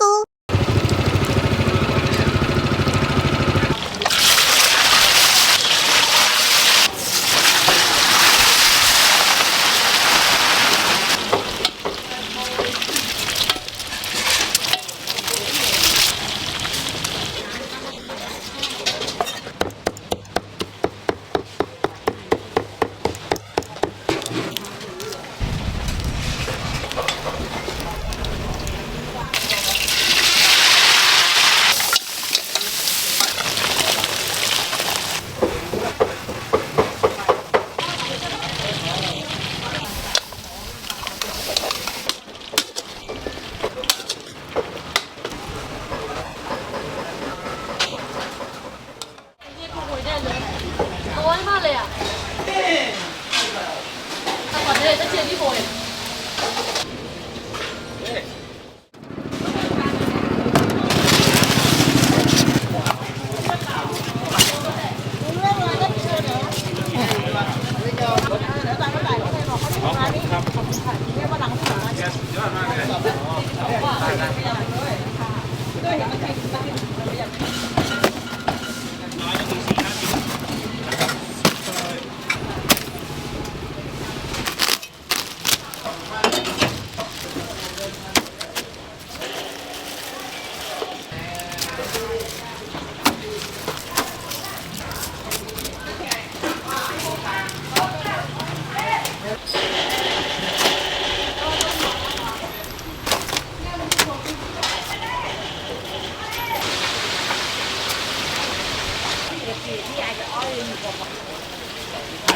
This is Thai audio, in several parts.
aku. เ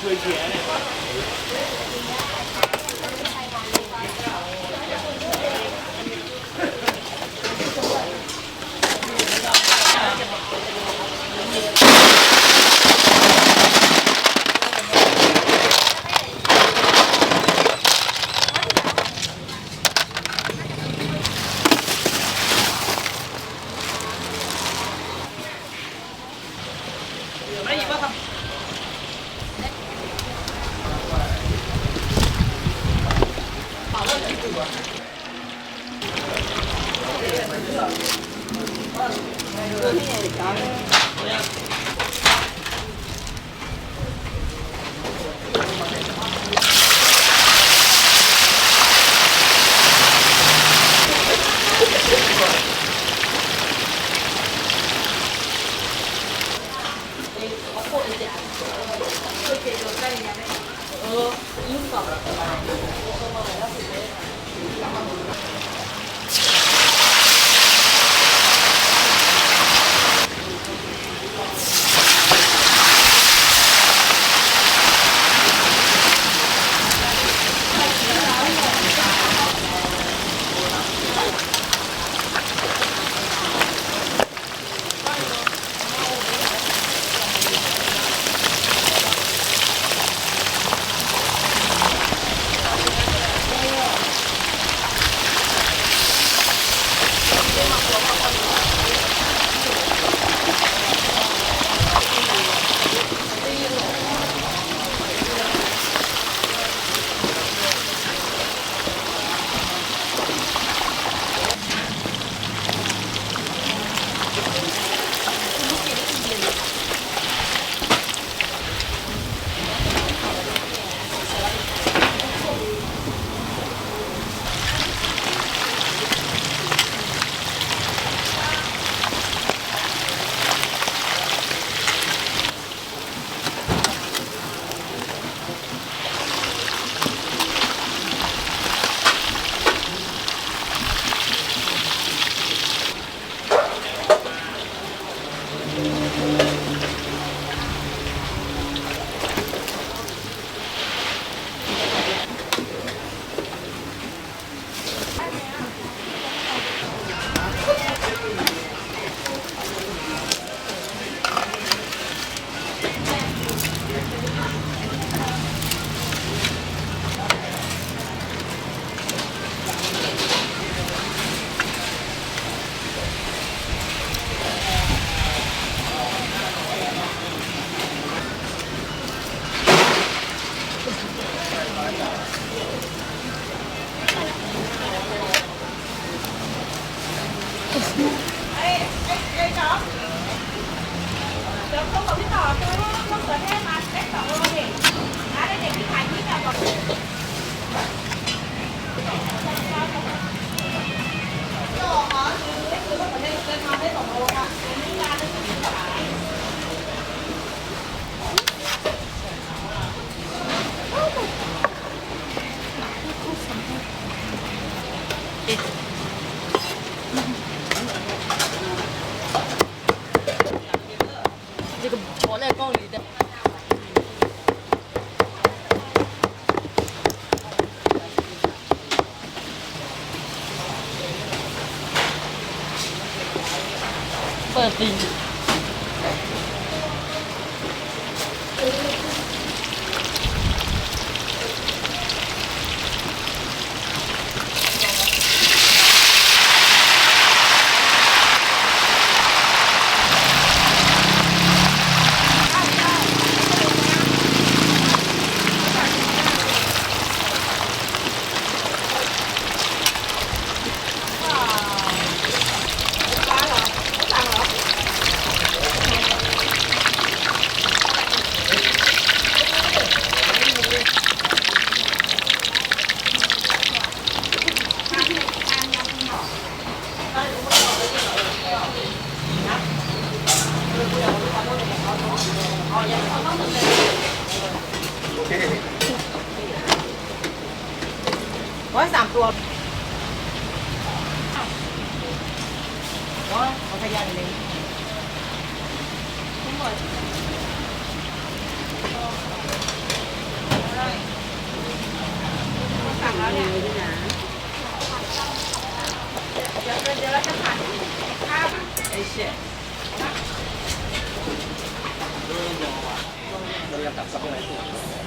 ช่วยเชียร์เนี่ย ร้อยสามตัวร้อยเอาขยันเลยสั่งแล้วเนี่ยเดี๋ยวเดี๋ยวเราจะผ่านข้าวไอ้เชี่ย 打招呼。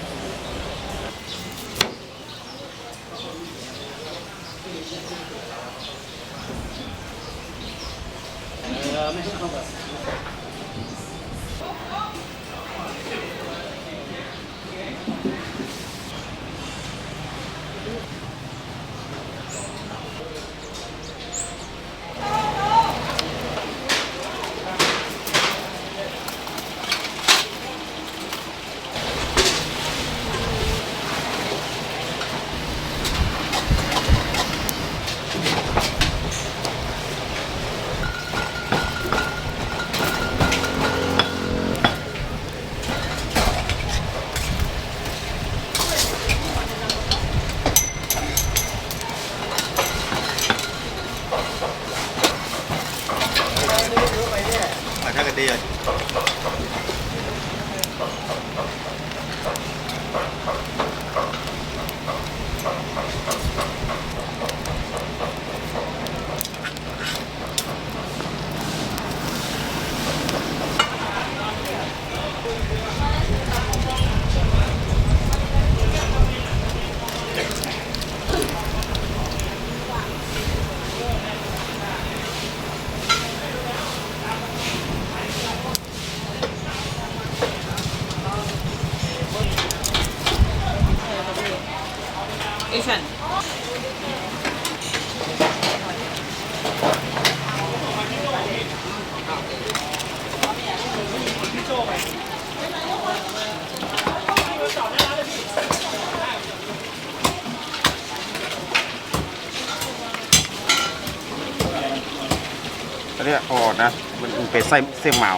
นนี้เอาออกนะ มันเป็นไส้เส้นเมา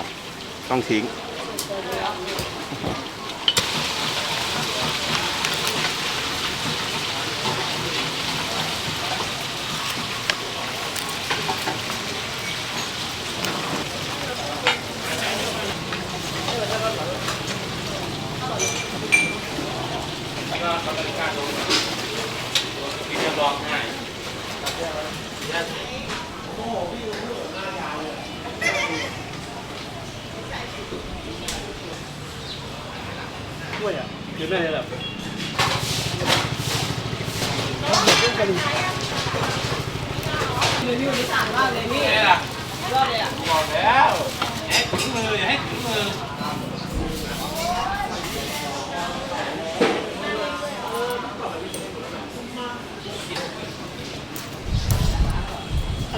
ต้องทิ้ง รีวิวนี่สั่งมากเลยนี่ยอดเลยอะบอกแล้วอย่าให้ถึงมืออย่าให้ถึงมือ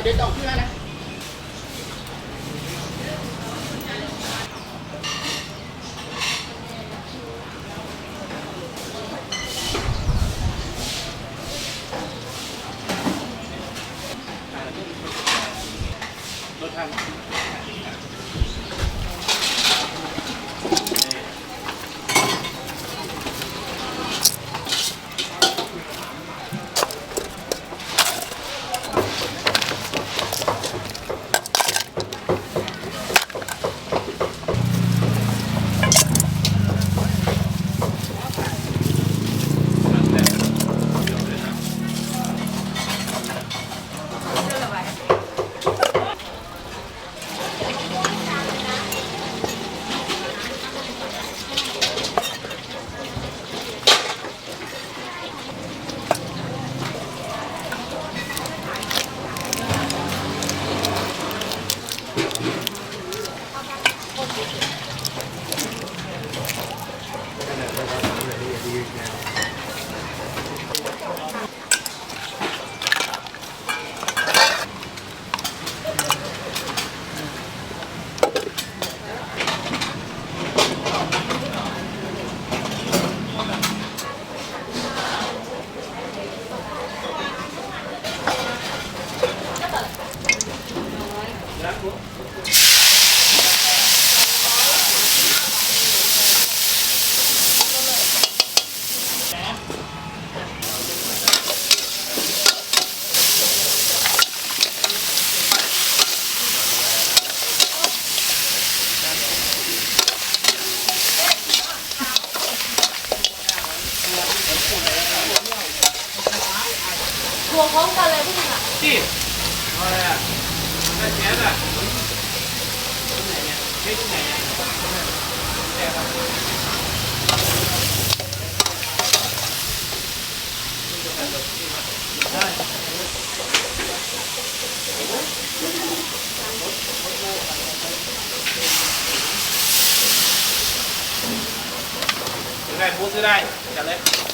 เดี๋ยวดอกเพื่อนนะ này mua thứ này, chặt lên.